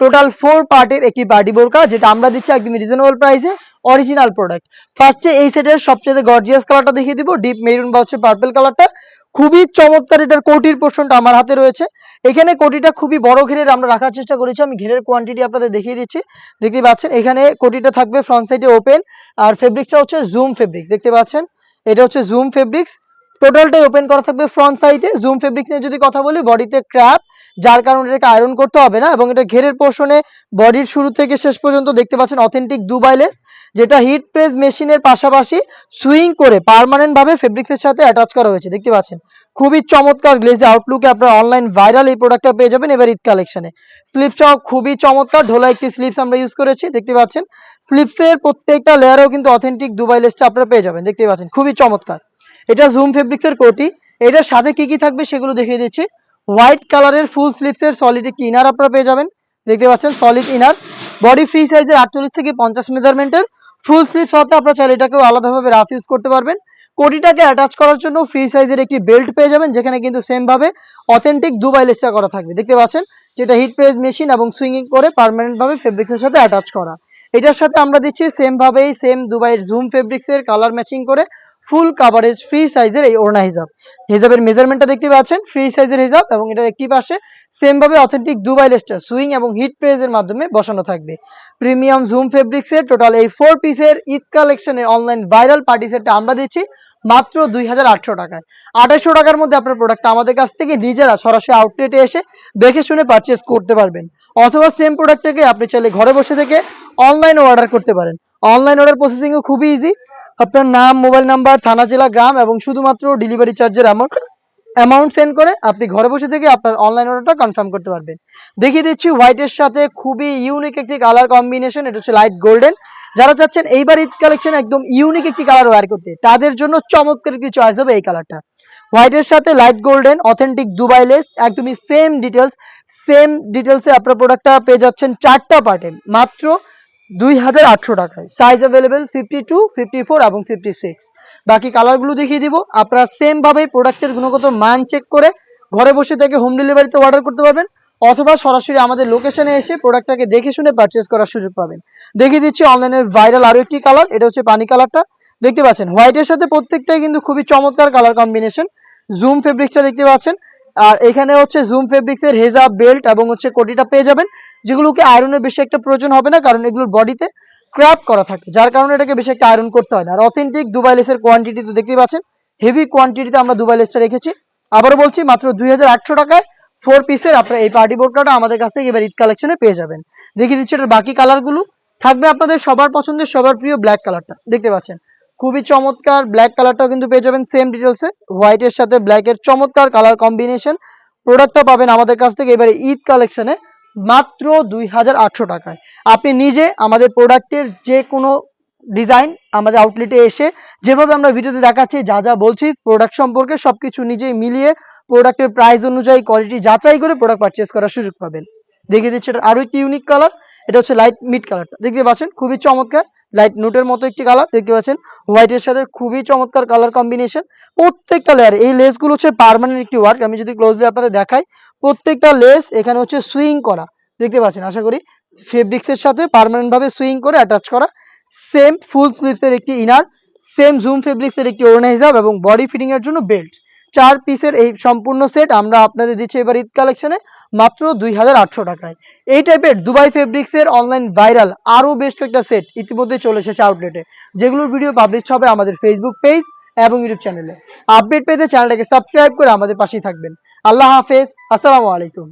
Total four পার্টের একটি party বোরকা যেটা আমরা দিচ্ছি একদম রিজনেবল প্রাইসে অরিজিনাল প্রোডাক্ট ফার্স্টে এই সেটের সবচেয়ে গর্জিয়াস কালারটা দেখিয়ে দিব ডিপ মেরুন বা হচ্ছে পার্পল কালারটা খুবই চমৎকার এটার কোটির পোর্শনটা আমার হাতে রয়েছে। এখানে কোটিটা খুবই বড় ঘেরের আমরা রাখার চেষ্টা করেছি, আমি ঘেরের কোয়ান্টিটি আপনাদের দেখিয়ে দিচ্ছি। দেখতে পাচ্ছেন, এখানে কোটিটা থাকবে ফ্রন্ট সাইডে ওপেন আর ফেব্রিক্সটা হচ্ছে জুম ফেব্রিক্স দেখতে পাচ্ছেন? এটা হচ্ছে জুম ফেব্রিক্স টোটালটাই ওপেন করা থাকবে ফ্রন্ট সাইডে জুম ফেব্রিক্স নিয়ে যদি কথা বলি বডিতে ক্র্যাপ যার কারণে এটাকে আয়রন করতে হবে না। এবং এটা ঘেরের পোর্শনে বডির শুরু থেকে শেষ পর্যন্ত দেখতে পাচ্ছেন অথেন্টিক দুবাই লেস যেটা হিট প্রেস মেশিনের পাশাপাশি সুইং করে পার্মানেন্ট ভাবে ফেব্রিক্সের সাথে অ্যাটাচ করা হয়েছে। দেখতে পাচ্ছেন? খুবই চমৎকার গ্লেজে আউটলুকে আপনারা অনলাইন ভাইরাল এই প্রোডাক্টটা পেয়ে যাবেন এবার ঈদ কালেকশনে স্লিপসটাও খুবই চমৎকার ঢোলা একটি স্লিপস আমরা ইউজ করেছি, দেখতে পাচ্ছেন? স্লিপসের প্রত্যেকটা লেয়ারেও কিন্তু অথেন্টিক দুবাই লেসটা আপনারা পেয়ে যাবেন, দেখতে পাচ্ছেন? খুবই চমৎকার। এটা জুম ফেব্রিক্সের কোটি। এটার সাথে কি কি থাকবে সেগুলো দেখিয়ে দিচ্ছি। হোয়াইট কালারের ফুল স্লিপসের সলিড একটি ইনার আপনারা পেয়ে যাবেন। দেখতে পাচ্ছেন সলিড ইনার বডি ফ্রি সাইজের আটচল্লিশ থেকে পঞ্চাশ মেজারমেন্টের ফুল স্লিপস হতে আপনারা চাইলে এটাকেও আলাদাভাবে রাফ ইউজ করতে পারবেন। কোটিটাকে অ্যাটাচ করার জন্য ফ্রি সাইজের একটি বেল্ট পেয়ে যাবেন, যেখানে কিন্তু সেম ভাবে অথেন্টিক দুবাই লেসটা করা থাকবে। দেখতে পাচ্ছেন যেটা হিট প্রেস মেশিন এবং সুইংিং করে পার্মানেন্ট ভাবে ফেব্রিক্সের সাথে অ্যাটাচ করা। এটার সাথে আমরা দিচ্ছি সেম ভাবেই সেম দুবাইয়ের জুম ফেব্রিক্সের কালার ম্যাচিং করে ফুল কাভারেজ ফ্রি সাইজের এই ওড়না হিজাব। হিজাবের মেজারমেন্টটা দেখতে পাচ্ছেন? ফ্রি সাইজের হিজাব এবং এটার একটি পাশে সেম ভাবে অথেন্টিক দুবাই লেসটা সুইং এবং হিট প্রেসের মাধ্যমে বসানো থাকবে। প্রিমিয়াম জুম ফেব্রিক্সের টোটাল এই ফোর পিসের ঈদ কালেকশনে অনলাইন ভাইরাল পার্টি সেটটা আমরা দিচ্ছি মাত্র দুই হাজার আটশো টাকায়। আঠাশশো টাকার মধ্যে আপনার প্রোডাক্টটা আমাদের কাছ থেকে নিজেরা সরাসরি আউটলেটে এসে দেখে শুনে পারচেস করতে পারবেন। অথবা সেম প্রোডাক্টটাকে আপনি চাইলে ঘরে বসে থেকে অনলাইন অর্ডার করতে পারেন। অনলাইন অর্ডার প্রসেসিংও খুবই ইজি আপনার নাম, মোবাইল নাম্বার, থানা, জেলা, গ্রাম এবং শুধুমাত্র ডেলিভারি চার্জের অ্যামাউন্ট অ্যামাউন্ট সেন্ড করে আপনি ঘরে বসে থেকে আপনার অনলাইন অর্ডারটা কনফার্ম করতে পারবেন। দেখিয়ে দিচ্ছি হোয়াইটের সাথে খুবই ইউনিক একটি কালার কম্বিনেশন এটা হচ্ছে লাইট গোল্ডেন যারা চাচ্ছেন এইবার ঈদ কালেকশন একদম ইউনিক একটি কালার ওয়ার করতে, তাদের জন্য চমৎকার একটি চয়েস হবে এই কালারটা হোয়াইটের সাথে light golden authentic Dubai lace একদমই সেম ডিটেলস সেম ডিটেলসে আপনার প্রোডাক্টটা পেয়ে যাচ্ছেন চারটা পার্টে মাত্র দুই হাজার আটশো টাকায়। Size available fifty two fifty four এবং ফিফটি সিক্স বাকি কালারগুলো দেখিয়ে দিব। আপনারা সেম ভাবে প্রোডাক্টের গুণগত মান চেক করে ঘরে বসে থেকে হোম ডেলিভারিতে অর্ডার করতে পারবেন। অথবা সরাসরি আমাদের লোকেশনে এসে প্রোডাক্টটাকে দেখে শুনে পারচেস করার সুযোগ পাবেন। দেখিয়ে দিচ্ছি অনলাইনের ভাইরাল আরও একটি কালার এটা হচ্ছে পানি কালারটা দেখতে পাচ্ছেন হোয়াইটের সাথে প্রত্যেকটাই কিন্তু খুবই চমৎকার কালার কম্বিনেশন জুম ফেব্রিক্সটা দেখতে পাচ্ছেন। আর এখানে হচ্ছে জুম ফেব্রিক্সের হেজাব বেল্ট এবং হচ্ছে কোটিটা পেয়ে যাবেন, যেগুলোকে আয়রনের বেশি একটা প্রয়োজন হবে না, কারণ এগুলোর বডিতে ক্র্যাপ করা থাকে, যার কারণে এটাকে বেশি একটা আয়রন করতে হয় না। আর অথেন্টিক দুবাই লেসের কোয়ান্টিটি তো দেখতেই পাচ্ছেন হেভি কোয়ান্টিটিতে আমরা দুবাই লেসটা রেখেছি। আবারও বলছি, মাত্র দুই হাজার আটশো টাকায় ফোর পিসের আপনার এই পার্টি বোর্ডটা আমাদের কাছ থেকে এবার ঈদ কালেকশনে পেয়ে যাবেন। দেখিয়ে দিচ্ছি এটার বাকি কালারগুলো থাকবে আপনাদের সবার পছন্দের, সবার প্রিয় ব্ল্যাক কালারটা দেখতে পাচ্ছেন খুবই চমৎকার ব্ল্যাক কালারটাও কিন্তু পেয়ে যাবেন সেম ডিটেলসে হোয়াইটের সাথে ব্ল্যাকের চমৎকার কালার কম্বিনেশন প্রোডাক্টটা পাবেন আমাদের কাছ থেকে এবারে ঈদ কালেকশনে মাত্র দুই হাজার আটশো টাকায়। আপনি নিজে আমাদের প্রোডাক্টের যে কোনো ডিজাইন আমাদের আউটলেটে এসে যেভাবে আমরা ভিডিওতে দেখাচ্ছি, যা যা বলছি প্রোডাক্ট সম্পর্কে সবকিছু নিজেই মিলিয়ে প্রোডাক্টের প্রাইস অনুযায়ী কোয়ালিটি যাচাই করে প্রোডাক্ট পারচেস করার সুযোগ পাবেন। দেখিয়ে দিচ্ছি এটা আরও একটি ইউনিক কালার এটা হচ্ছে লাইট মিড কালারটা দেখতে পাচ্ছেন, খুবই চমৎকার লাইট নোটের মতো একটি কালার দেখতে পাচ্ছেন হোয়াইটের সাথে খুবই চমৎকার কালার কম্বিনেশন প্রত্যেকটা লেয়ার এই লেসগুলো হচ্ছে পার্মানেন্ট একটি ওয়ার্ক আমি যদি ক্লোজলি আপনাদের দেখাই, প্রত্যেকটা লেস এখানে হচ্ছে সুইং করা। দেখতে পাচ্ছেন, আশা করি ফেব্রিক্সের সাথে পার্মানেন্ট ভাবে সুইং করে অ্যাটাচ করা। সেম ফুল স্লিভসের একটি ইনার সেম জুম ফেব্রিক্সের একটি হিসাব এবং বডি ফিটিং এর জন্য বেল্ট চার পিসের এই সম্পূর্ণ সেট আমরা আপনাদের দিচ্ছি এবার ঈদ কালেকশনে মাত্র দুই হাজার আটশো টাকায়। এই টাইপের দুবাই ফেব্রিক্সের অনলাইন ভাইরাল আরও বেশ কয়েকটা সেট ইতিমধ্যে চলে এসেছে আউটলেটে যেগুলোর ভিডিও পাবলিশ হবে আমাদের ফেসবুক পেজ এবং ইউটিউব চ্যানেলে আপডেট পেতে চ্যানেলটাকে সাবস্ক্রাইব করে আমাদের পাশেই থাকবেন। আল্লাহ হাফেজ, আসসালামু আলাইকুম।